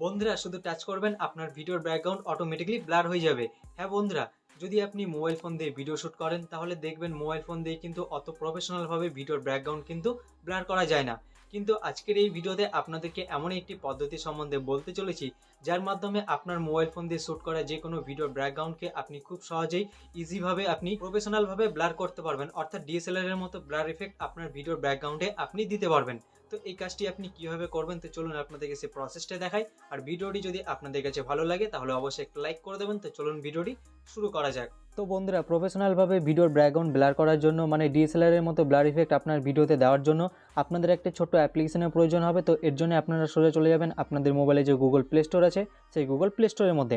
বন্ধুরা, শুধু টাচ করবেন, আপনার ভিডিওর ব্যাকগ্রাউন্ড অটোমেটিকলি ব্লার হয়ে যাবে। হ্যাঁ বন্ধুরা, যদি আপনি মোবাইল ফোন দিয়ে ভিডিও শ্যুট করেন, তাহলে দেখবেন মোবাইল ফোন দিয়ে কিন্তু অত প্রফেশনালভাবে ভিডিওর ব্যাকগ্রাউন্ড কিন্তু ব্লার করা যায় না। কিন্তু আজকের এই ভিডিওতে আপনাদেরকে এমন একটি পদ্ধতি সম্বন্ধে বলতে চলেছি যার মাধ্যমে আপনার মোবাইল ফোন দিয়ে শ্যুট করা যে কোনো ভিডিওর ব্যাকগ্রাউন্ডকে আপনি খুব সহজেই ইজিভাবে আপনি প্রফেশনালভাবে ব্লার করতে পারবেন। অর্থাৎ ডিএসএলআর এর মতো ব্লার এফেক্ট আপনার ভিডিওর ব্যাকগ্রাউন্ডে আপনি দিতে পারবেন। তো এই কাজটি আপনি কীভাবে করবেন? তো চলুন আপনাদেরকে সেই প্রসেসটা দেখাই। আর ভিডিওটি যদি আপনাদের কাছে ভালো লাগে, তাহলে অবশ্যই একটা লাইক করে দেবেন। তো চলুন ভিডিওটি শুরু করা যাক। তো বন্ধুরা প্রফেশনালভাবে ভিডিওর ব্যাকগ্রাউন্ড ব্লার করার জন্য মানে ডিএসএলআর এর মতো ব্লার ইফেক্ট আপনার ভিডিওতে দেওয়ার জন্য আপনাদের একটা ছোট্ট অ্যাপ্লিকেশনের প্রয়োজন হবে। তো এর জন্য আপনারা সোজা চলে যাবেন আপনাদের মোবাইলে যে গুগল প্লে স্টোর আছে, সেই গুগল প্লে স্টোরের মধ্যে।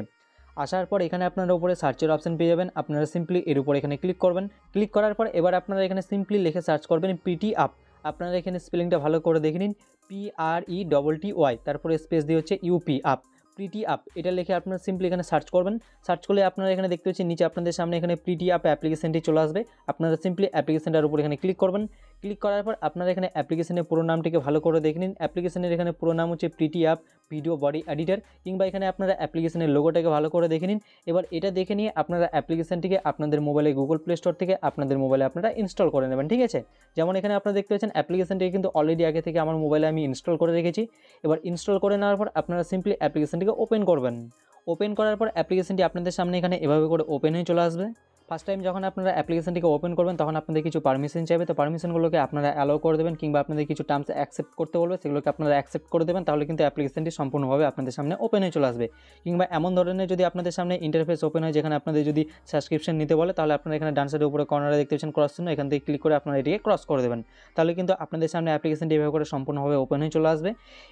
আসার পর এখানে আপনারা উপরে সার্চের অপশন পেয়ে যাবেন। আপনারা সিম্পলি এর উপর এখানে ক্লিক করবেন। ক্লিক করার পর এবার আপনারা এখানে সিম্পলি লিখে সার্চ করবেন পিটি আপ আপনারা এখানে স্পেলিংটা ভালো করে দেখে নিন P R E double T Y তারপরে স্পেস দিয়ে হচ্ছে ইউপি আপ প্রিটি আপ এটা লিখে আপনারা সিম্পলি এখানে সার্চ করবেন। সার্চ করলে আপনারা এখানে দেখতে পাচ্ছেন, নিচে আপনাদের সামনে এখানে প্রিটি আপ অ্যাপ্লিকেশনটি চলে আসবে। আপনারা সিম্পলি অ্যাপ্লিকেশনটার উপর এখানে ক্লিক করবেন। ক্লিক করার পর আপনারা এখানে অ্যাপ্লিকেশনের পুরো নামটিকে ভালো করে দেখে নিন। অ্যাপ্লিকেশনের এখানে পুরো নাম হচ্ছে pretty app video body editor কিংবা এখানে আপনারা অ্যাপ্লিকেশনের লোগোটাকে ভালো করে দেখে নিন। এবার এটা দেখে নিয়ে আপনারা অ্যাপ্লিকেশনটিকে আপনাদের মোবাইলে গুগল প্লে স্টোর থেকে আপনাদের মোবাইলে আপনারা ইনস্টল করে নেবেন, ঠিক আছে? যেমন এখানে আপনারা দেখতে পাচ্ছেন অ্যাপ্লিকেশনটিকে কিন্তু অলরেডি আগে থেকে আমার মোবাইলে আমি ইনস্টল করে রেখেছি। এবার ইনস্টল করে নেওয়ার পর আপনারা সিম্পলি অ্যাপ্লিকেশনটিকে ওপেন করবেন। ওপেন করার পর অ্যাপ্লিকেশনটি আপনাদের সামনে এখানে এভাবে করে ওপেন হয়ে চলে আসবে। ফার্স্ট টাইম যখন আপনারা অ্যাপ্লিকেশনটিকে ওপেন করবেন, তখন আপনাদের কিছু পারমিশন চাইবে। তো পারমিশনগুলোকে আপনারা অ্যালাউ করে দেবেন, কিংবা আপনাদের কিছু টার্মস অ্যাকসেপ্ট করতে বলবে, সেগুলোকে আপনারা অ্যাকসেপ্ট করে দেবেন, তাহলে কিন্তু অ্যাপ্লিকেশনটি সম্পূর্ণভাবে আপনাদের সামনে ওপেন হয়ে চলে আসবে। কিংবা এমন ধরনের যদি আপনাদের সামনে ইন্টারফেস ওপেন হয়, যেখানে আপনাদের যদি সাবস্ক্রিপশন নিতে বলে, তাহলে আপনারা এখানে ডান সাইডের উপরে কর্নারে দেখতে পাচ্ছেন ক্রস চিহ্ন, এখান থেকে ক্লিক করে আপনারা এটিকে ক্রস করে দেবেন। তাহলে কিন্তু আপনাদের সামনে অ্যাপ্লিকেশনটি এভাবে করে সম্পূর্ণভাবে ওপেন হয়ে চলে আসবে।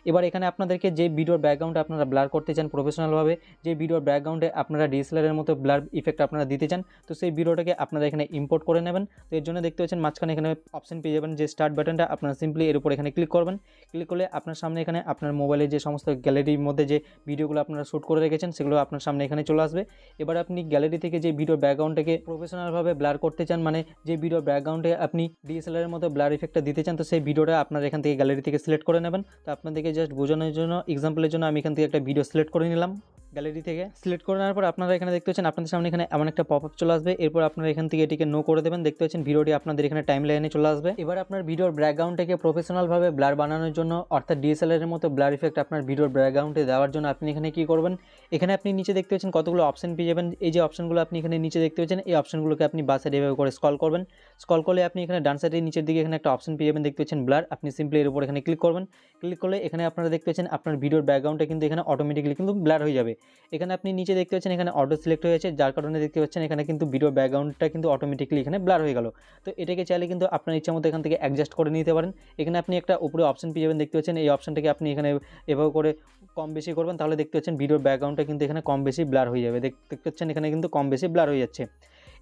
এবার এখানে আপনাদেরকে যে ভিডিওর ব্যাকগ্রাউন্ড আপনারা ব্লার করতে চান প্রফেশনালভাবে যে ভিডিওর ব্যাকগ্রাউন্ডে আপনারা ডিএসএলআরের মতো ব্লার ইফেক্ট আপনারা দিতে চান, তো সেই ভিডিওটাকে আপনারা এখানে ইম্পোর্ট করে নেবেন। তো এর জন্য দেখতে পাচ্ছেন মাঝখানে এখানে অপশন পেয়ে যাবেন যে স্টার্ট বাটনটা আপনারা সিম্পলি এর উপর এখানে ক্লিক করবেন। ক্লিক করলে আপনার সামনে এখানে আপনার মোবাইলে যে সমস্ত গ্যালারির মধ্যে যে ভিডিওগুলো আপনারা শ্যুট করে রেখেছেন, সেগুলো আপনার সামনে এখানে চলে আসবে। এবার আপনি গ্যালারি থেকে যে ভিডিও ব্যাকগ্রাউন্ডটাকে প্রফেশনালভাবে ব্লার করতে চান মানে যে ভিডিও ব্যাকগ্রাউন্ডে আপনি ডিএসএলআর মতো ব্লার ইফেক্টটা দিতে চান, তো সেই ভিডিওটা আপনার এখান থেকে গ্যালারি থেকে সিলেক্ট করে নেবেন। তো আপনাদেরকে জাস্ট বোঝানোর জন্য এক্সাম্পলের জন্য আমি এখান থেকে একটা ভিডিও সিলেক্ট করে নিলাম। গ্যালারি থেকে সিলেক্ট করে নেওয়ার পর আপনারা এখানে দেখতে পাচ্ছেন আপনাদের সামনে এখানে এমন একটা পপ আপ চলে আসবে। এরপর আপনারা এখান থেকে এটিকে নো করে দেবেন। দেখতে পাচ্ছেন ভিডিওটি আপনাদের এখানে টাইম লাইনে চলে আসবে। এবার আপনার ভিডিওর ব্যাকগ্রাউন্ডটাকে প্রফেশনালভাবে ব্লার বানানোর জন্য, অর্থাৎ ডিএসএলআর এর মতো ব্লার ইফেক্ট আপনার ভিডিওর ব্যাকগ্রাউন্ডে দেওয়ার জন্য আপনি এখানে কি করবেন? এখানে আপনি নিচে দেখতে পাচ্ছেন কতগুলো অপশন পেয়ে যাবেন। এই যে অপশনগুলো আপনি এখানে নিচে দেখতে পাচ্ছেন, এই অপশনগুলোকে আপনি বাসে এভাবে করে স্কল করবেন। স্কল করলে আপনি এখানে ডান সাইডের নিচের দিকে এখানে একটা অপশন পেয়ে যাবেন। দেখতে পাচ্ছেন ব্লার আপনি সিম্পলি এর উপর এখানে ক্লিক করবেন। ক্লিক করলে এখানে আপনারা দেখতে পাচ্ছেন আপনার ভিডিওর ব্যাকগ্রাউন্ডটা কিন্তু এখানে অটোমেটিকলি কিন্তু ব্লার হয়ে যাবে। এখানে আপনি নিচে দেখতে পাচ্ছেন এখানে অটো সিলেক্ট হয়েছে, যার কারণে দেখতে পাচ্ছেন এখানে কিন্তু ভিডিও ব্যাকগ্রাউন্ডটা কিন্তু অটোমেটিকলি এখানে ব্লার হয়ে গেল। তো এটাকে চাইলে কিন্তু আপনার ইচ্ছা মতো এখান থেকে অ্যাডজাস্ট করে নিতে পারেন। এখানে আপনি একটা উপরে অপশন পেয়ে যাবেন, দেখতে পাচ্ছেন এই অপশনটাকে আপনি এখানে এভাবে করে কম বেশি করবেন, তাহলে দেখতে পাচ্ছেন ভিডিওর ব্যাকগ্রাউন্ডটা কিন্তু এখানে কম বেশি ব্লার হয়ে যাবে। দেখতে পাচ্ছেন এখানে কিন্তু কম বেশি ব্লার হয়ে যাচ্ছে।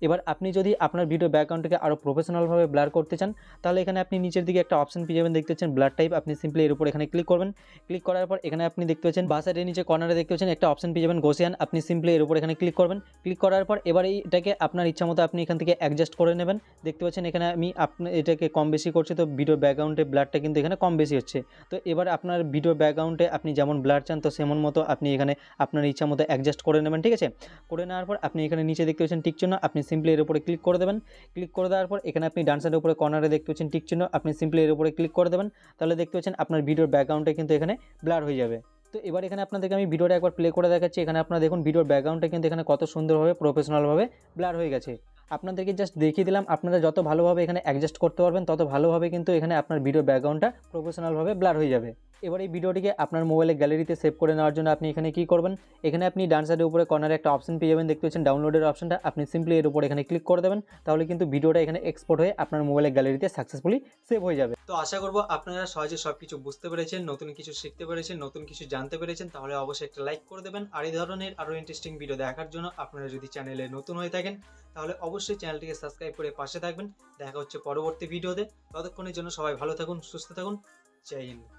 এবার আপনি যদি আপনার ভিডিও ব্যাকগ্রাউন্ডটাকে আরও প্রফেশনালভাবে ব্লার করতে চান, তাহলে এখানে আপনি নিচের দিকে একটা অপশন পেয়ে যাবেন, দেখতে পাচ্ছেন ব্লার টাইপ আপনি সিম্পলি এর উপর এখানে ক্লিক করবেন। ক্লিক করার পর এখানে আপনি দেখতে পাচ্ছেন বা সাইডের নিচে কর্নারে দেখতে পাচ্ছেন একটা অপশন পেয়ে যাবেন গোসিয়ান আপনি সিম্পলি এর উপর এখানে ক্লিক করবেন। ক্লিক করার পর এবার এটাকে আপনার ইচ্ছা মতো আপনি এখান থেকে অ্যাডজাস্ট করে নেবেন। দেখতে পাচ্ছেন এখানে আমি আপনার এটাকে কম বেশি করছি, তো ভিডিও ব্যাকগ্রাউন্ডে ব্লারটা কিন্তু এখানে কম বেশি হচ্ছে। তো এবার আপনার ভিডিও ব্যাকগ্রাউন্ডে আপনি যেমন ব্লার চান, তো সেমন মতো আপনি এখানে আপনার ইচ্ছা মতো অ্যাডজাস্ট করে নেবেন, ঠিক আছে? করে নেওয়ার পর আপনি এখানে নিচে দেখতে পাচ্ছেন টিক চিহ্ন, আপনি সিম্পলি এর উপরে ক্লিক করে দেবেন। ক্লিক করে দেওয়ার পর এখানে আপনি ডান উপরে কর্নারে দেখতে পাচ্ছেন টিক চিহ্ন। আপনি সিম্পলি এর উপরে ক্লিক করে দেবেন। তাহলে দেখতে পাচ্ছেন আপনার ভিডিওর ব্যাকগ্রাউন্ডটা কিন্তু এখানে ব্লার হয়ে যাবে। তো এবার এখানে আপনাদেরকে আমি ভিডিওটা একবার প্লে করে দেখাচ্ছি। এখানে আপনারা দেখুন ভিডিওর ব্যাকগ্রাউন্ডটা কিন্তু এখানে কত সুন্দরভাবে প্রফেশনালভাবে ব্লার হয়ে গেছে। আপনাদেরকে জাস্ট দেখিয়ে দিলাম, আপনারা যত ভালোভাবে এখানে অ্যাডজাস্ট করতে পারবেন, তত ভালোভাবে কিন্তু এখানে আপনার ভিডিও ব্যাকগ্রাউন্ডটা প্রফেশনালভাবে ব্লার হয়ে যাবে। এবার এই ভিডিওটিকে আপনার মোবাইলে গ্যালারিতে সেভ করে নেওয়ার জন্য আপনি এখানে কি করবেন? এখানে আপনি ডান সাইডের উপরে কর্নারে একটা অপশন পেয়ে যাবেন। দেখতে পাচ্ছেন ডাউনলোডের অপশনটা আপনি সিম্পলি এর উপর এখানে ক্লিক করে দেবেন। তাহলে কিন্তু ভিডিওটা এখানে এক্সপোর্ট হয়ে আপনার মোবাইলের গ্যালারিতে সাকসেসফুলি সেভ হয়ে যাবে। তো আশা করব আপনারা সহজে সব কিছু বুঝতে পেরেছেন, নতুন কিছু শিখতে পেরেছেন, নতুন কিছু জানতে পেরেছেন। তাহলে অবশ্যই একটা লাইক করে দেবেন। আর এই ধরনের আরও ইন্টারেস্টিং ভিডিও দেখার জন্য আপনারা যদি চ্যানেলে নতুন হয়ে থাকেন, তাহলে অবশ্যই চ্যানেলটিকে সাবস্ক্রাইব করে পাশে থাকবেন। দেখা হচ্ছে পরবর্তী ভিডিওতে ততক্ষণের জন্য সবাই ভালো থাকুন, সুস্থ থাকুন। জয় হিন্দ।